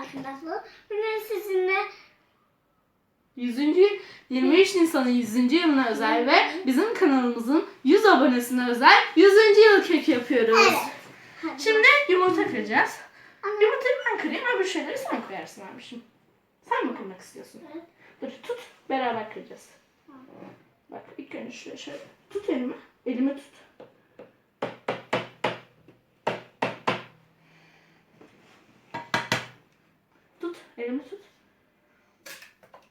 arkadaşlar. Bugün sizinle 100. 23 Nisan'ın 100. yılına özel ve bizim kanalımızın 100 abonesine özel 100. yıl keki yapıyoruz. Evet. Hadi. Şimdi yumurta kıracağız. Ama- Yumurtayı ben kırayım, öbür şeyleri sen koyarsın abişim. Sen mi kırmak istiyorsun? Evet. Dur tut, beraber kıracağız. Bak ilk önce şöyle şöyle. Tut elimi, elimi tut. Tut, elimi tut.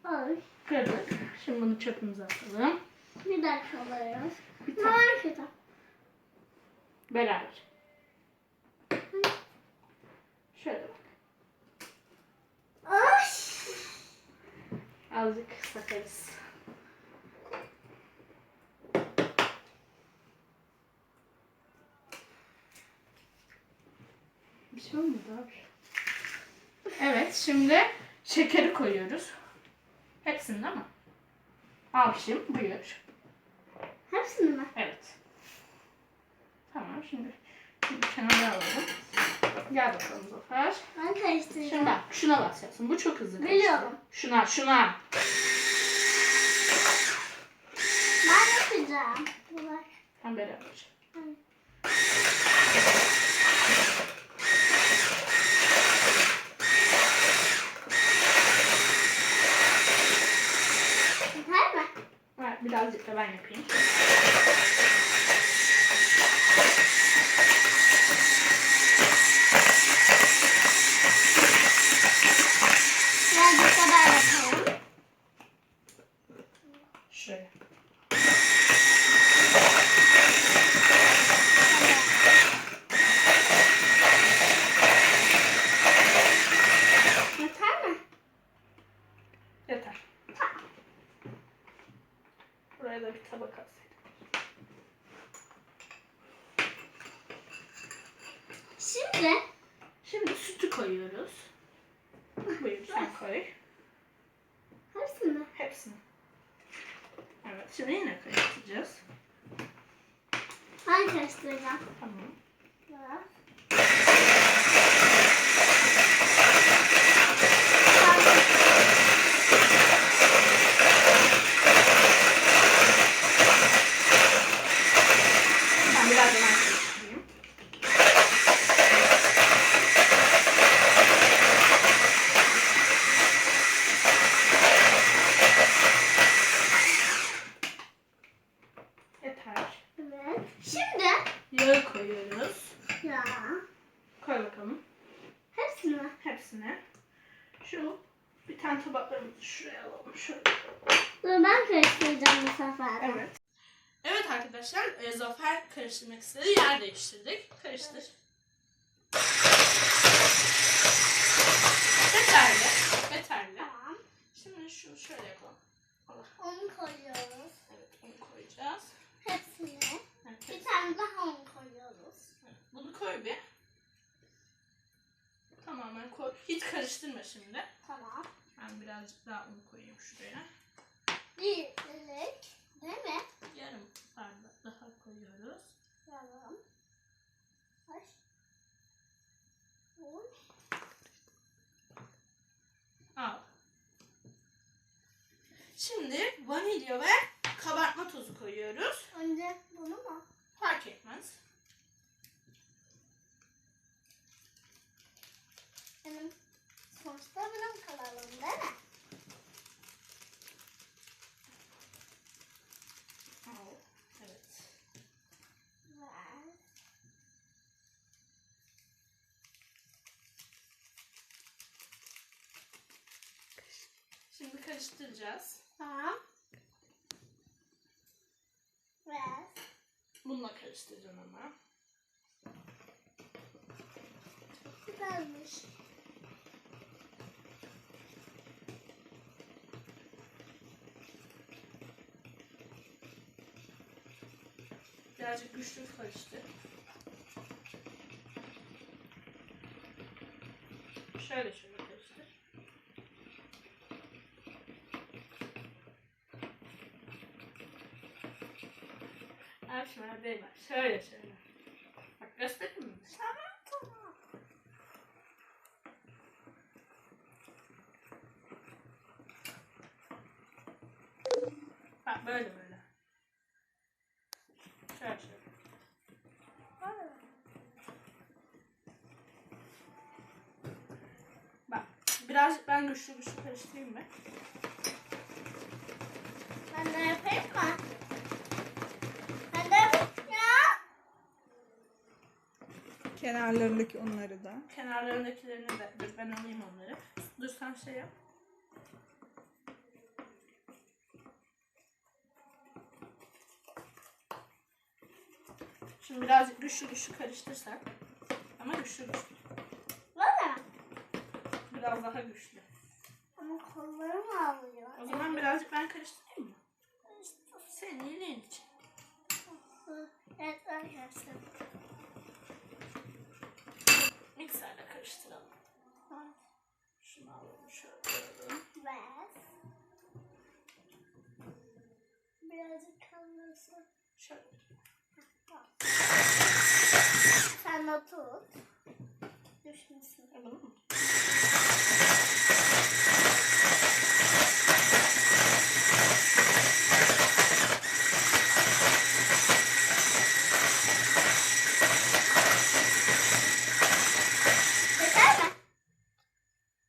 Ay, Kırdık. Şimdi bunu çöpümüze atalım. bir dakika alıyoruz. Bir tane. arkadaşlar. Beraber. Şöyle bak. Ay. Azıcık sakarız. Bir şey olmadı abi. Evet şimdi şekeri koyuyoruz. Hepsini değil mi? Al şimdi buyur. Hepsini mi? Evet. Tamam şimdi, şimdi kenara alalım. Gel bakalım Zafer. Ben karıştıracağım. Şimdi bak şuna basacaksın. Bu çok hızlı karıştı. Biliyorum. Şuna şuna. Ben yapacağım. Bak. Tam beraber. Yeter birazcık da ben yapayım. Birazcık da ben yapalım. Şöyle. Koy. hepsini. Hepsini. Evet şimdi yine karıştıracağız. Ben karıştıracağım. Tamam. Biraz. Ben biraz da ben karıştırayım. Yeter. Evet. Şimdi Yağı koyuyoruz. ya Koy bakalım. hepsini mi? Hepsine. Şu bir tane tabaklarımızı şuraya alalım. Şöyle. Dur ben karıştıracağım bu sefer. Evet. Evet arkadaşlar, e, Zafer karıştırmak istedi. Yer değiştirdik. Karıştır. Yeterli. Yeterli. Tamam. Şimdi şunu şöyle yapalım. Onu koyuyoruz. Evet, bunu koyacağız. Hepsini. Evet, Bir tane daha un koyuyoruz. evet. Bunu koy bir. Tamamen koy. Hiç karıştırma şimdi. Tamam. Ben birazcık daha un koyayım şuraya. Bir ilik. Değil mi? Yarım bardak daha koyuyoruz. Yalan. Kaç? Un. Al. Şimdi vanilya ve kabartma tozu koyuyoruz. Önce bunu mu? Fark etmez. Benim sonuçta benim kanalım değil mi? Şimdi karıştıracağız. Tamam. Ver. Karıştıracağım ama. Güzelmiş. Birazcık güçlü karıştır. Şöyle şöyle Sana değil. Şöyle şöyle. Bak göstereyim mi? Tamam. Bak böyle böyle. Şöyle şöyle. Bak birazcık ben güçlü güçlü karıştırayım mı? Ben Kenarlarındaki onları da. Kenarlarındakilerini de dur ben alayım onları. Dur sen şey yap. Şimdi birazcık güçlü güçlü karıştırsak. Ama güçlü güçlü. Valla. Biraz daha güçlü. Ama kollarım ağrıyor. O zaman birazcık ben karıştırayım mı? Senin iyiliğin için. Evet arkadaşlar. Mikserle karıştıralım. Şunu alalım şöyle koyalım. Ver. Birazcık kalmasın. Şöyle. Sen tut. Düşmesin. Yapalım mı? Yeter mi?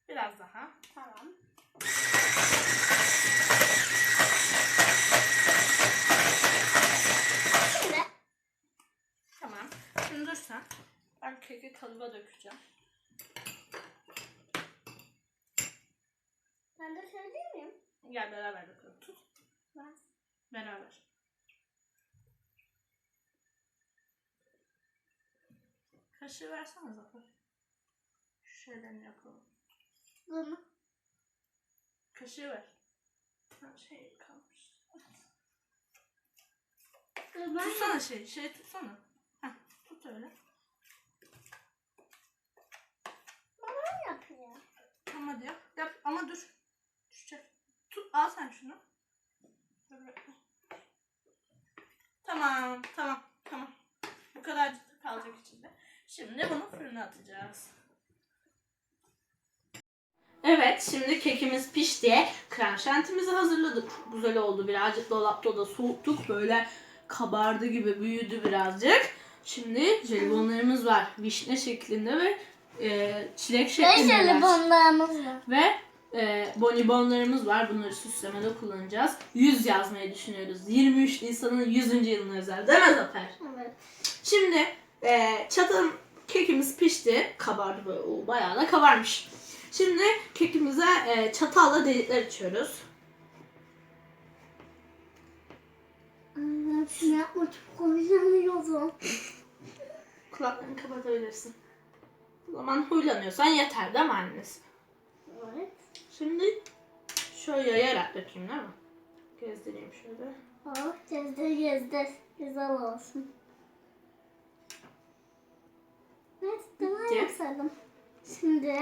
Biraz daha. Tamam. Şimdi Tamam. Şimdi dur sen. Ben keki kalıba dökeceğim. ben de söyleyeyim miyim? Gel beraber dökelim. Tut. Ben. Beraber. Kaşığı versene Zafer. Şöyle yapalım. Bunu. Kaşığı ver. Ha, şey kalmış. Ben Tutsana şey. Şey tutsana. Heh, tut öyle. Bana yapıyor. Tamam hadi yap. Yap ama dur. Düşecek. Al sen şunu. Tamam tamam tamam. Bu kadar kalacak içinde. Şimdi bunu fırına atacağız. Evet şimdi kekimiz pişti. Krem şantimizi hazırladık. Çok güzel oldu. Birazcık dolapta da soğuttuk. Böyle kabardı gibi büyüdü birazcık. Şimdi jelibonlarımız var. Vişne şeklinde ve e, çilek Ve şeklinde. jelibonlarımız var. Ve e, bonibonlarımız var. Bunları süslemede kullanacağız. 100 yazmayı düşünüyoruz. 23 Nisan'ın 100. yılına özel. Değil mi Zafer? Evet. Şimdi e, çatalım kekimiz pişti. Kabardı böyle. Bayağı da kabarmış. Şimdi kekimize e, çatalla delikler açıyoruz. Şunu yapma çok konuşamıyorum. Kulaklarını kapatabilirsin. O zaman huylanıyorsan yeter değil mi annesi? Evet. Şimdi şöyle yayarak dökeyim değil mi? Gezdireyim şöyle. Oh gezdir gezdir. Güzel olsun. Evet devam Bitti. yapsaydım. Şimdi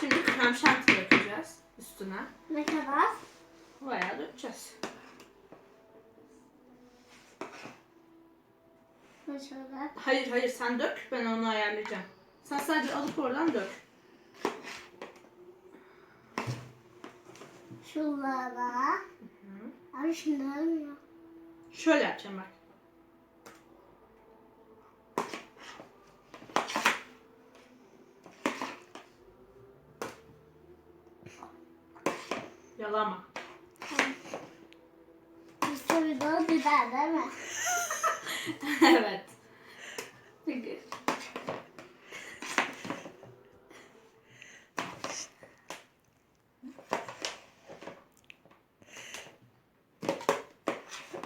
Şimdi krem şanti dökeceğiz üstüne. ne kadar? Bayağı dökeceğiz. Şöyle. Hayır hayır sen dök ben onu ayarlayacağım. Sen sadece alıp oradan dök. Şuralara. Abi olmuyor. Şöyle yapacağım bak. Yalama. İşte bir daha biber değil mi? evet. Peki.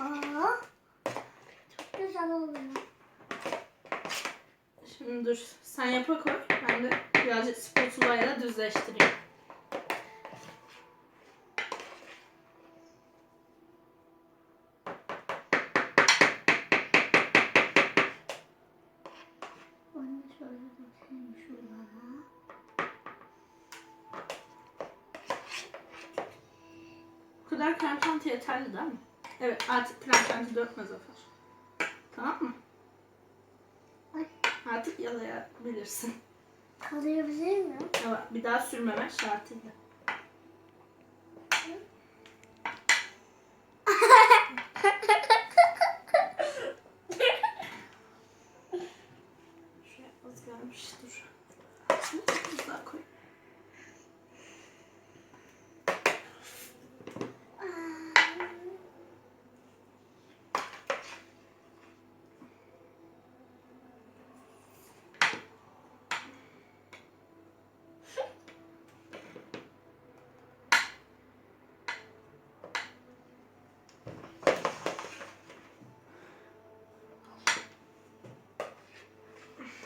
Aa, çok güzel oluyor. Şimdi dur. Yapa koy. Ben de birazcık spatula ile düzleştireyim. Bu kadar krem yeterli değil mi? Evet artık krem dökme Zafer. Tamam mı? Yalayabilirsin. Kalıyabilir mi? Evet, bir daha sürmeme şartıyla. Şuraya az gelmiş dur. Biraz daha koy.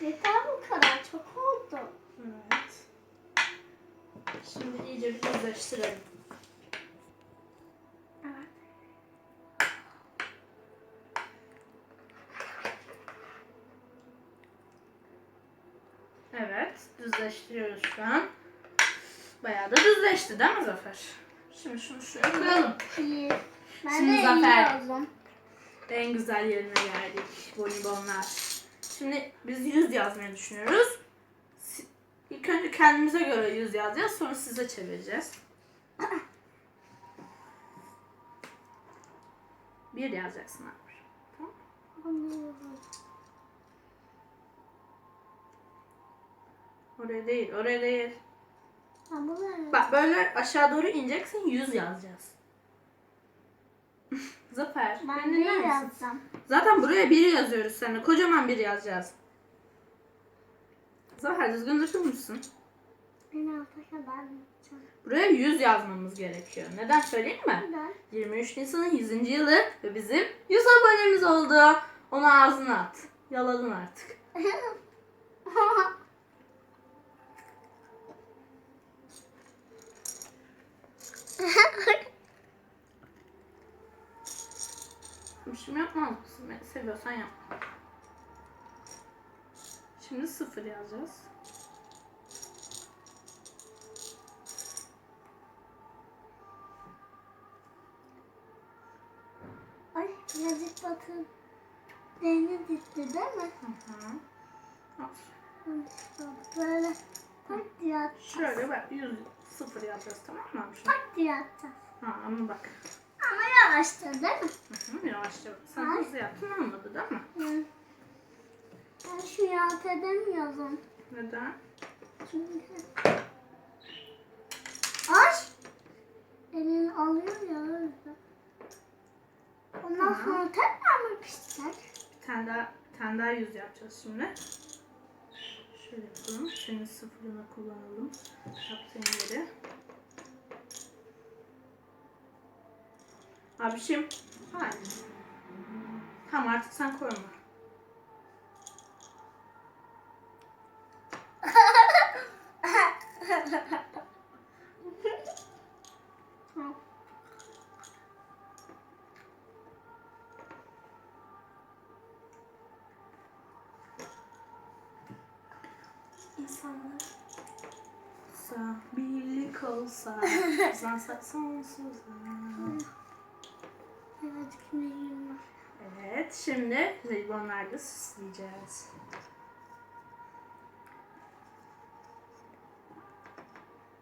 Yeter bu kadar çok oldu. Evet. Şimdi iyice bir düzleştirelim. Evet. Düzleştiriyoruz şu an. Bayağı da düzleşti değil mi Zafer? Şimdi şunu şuraya koyalım. İyi. Ben Şimdi de Zafer. iyi oldum. En güzel yerine geldik. Bonibonlar. Şimdi biz yüz yazmayı düşünüyoruz. İlk önce kendimize göre yüz yazacağız. Sonra size çevireceğiz. Bir yazacaksın abi. Tamam. Oraya değil, oraya değil. Bak böyle aşağı doğru ineceksin, yüz yazacağız. Zafer, ben misin? yazdım. Zaten buraya bir yazıyoruz seninle. Kocaman bir yazacağız. Zafer düzgün musun? Ben alta kadar yapacağım. Buraya 100 yazmamız gerekiyor. Neden söyleyeyim mi? Neden? 23 Nisan'ın 100. yılı ve bizim 100 abonemiz oldu. Onu ağzına at. Yaladın artık. Şimdi yapmaz mısın? Seviyorsan yap. Şimdi sıfır yazacağız. Ay birazcık batın. Deniz gitti değil mi? Hı hı. Al. Böyle tak diye atacağız. Şöyle bak 100 sıfır yazacağız tamam mı? Tak diye atacağız. Ha ama bak. Ama yavaştır değil mi? Hı hı, Yavaşça. Sen hızlı yaptın olmadı değil mi? Hı. Ben şu yalt edemiyorum. Neden? Çünkü... Ay! Elini alıyor ya öyle. Ondan Tamam. sonra tekrar mı pişecek? Bir tane daha, bir tane daha yüz yapacağız şimdi. Şöyle yapalım. Senin sıfırını kullanalım. Yaptığın yeri. Abişim. Hayır. Tamam artık sen koyma. İnsanlar. Sa birlik olsa. Uzansak sonsuza. Birazcık neyim var? Evet, şimdi jelibonlarla süsleyeceğiz.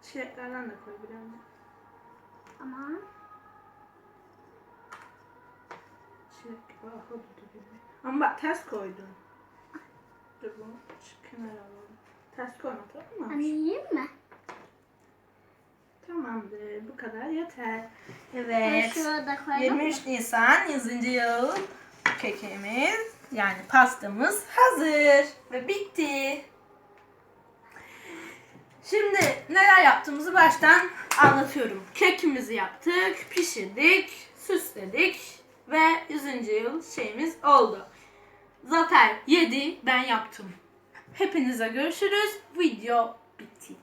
Çileklerden de koy biraz. Ama Çilek gibi, ahududu gibi. Ama bak ters koydun. Dur bunu şu kenara alalım. Ters koyma tamam mı? yiyeyim mi? Tamamdır, bu kadar yeter. Ben Evet. şurada koydum. 23 Nisan 100. yıl kekimiz yani pastamız hazır ve bitti. Şimdi neler yaptığımızı baştan anlatıyorum. Kekimizi yaptık, pişirdik, süsledik ve 100. yıl şeyimiz oldu. Zafer yedi, ben yaptım. Hepinize görüşürüz. Video bitti.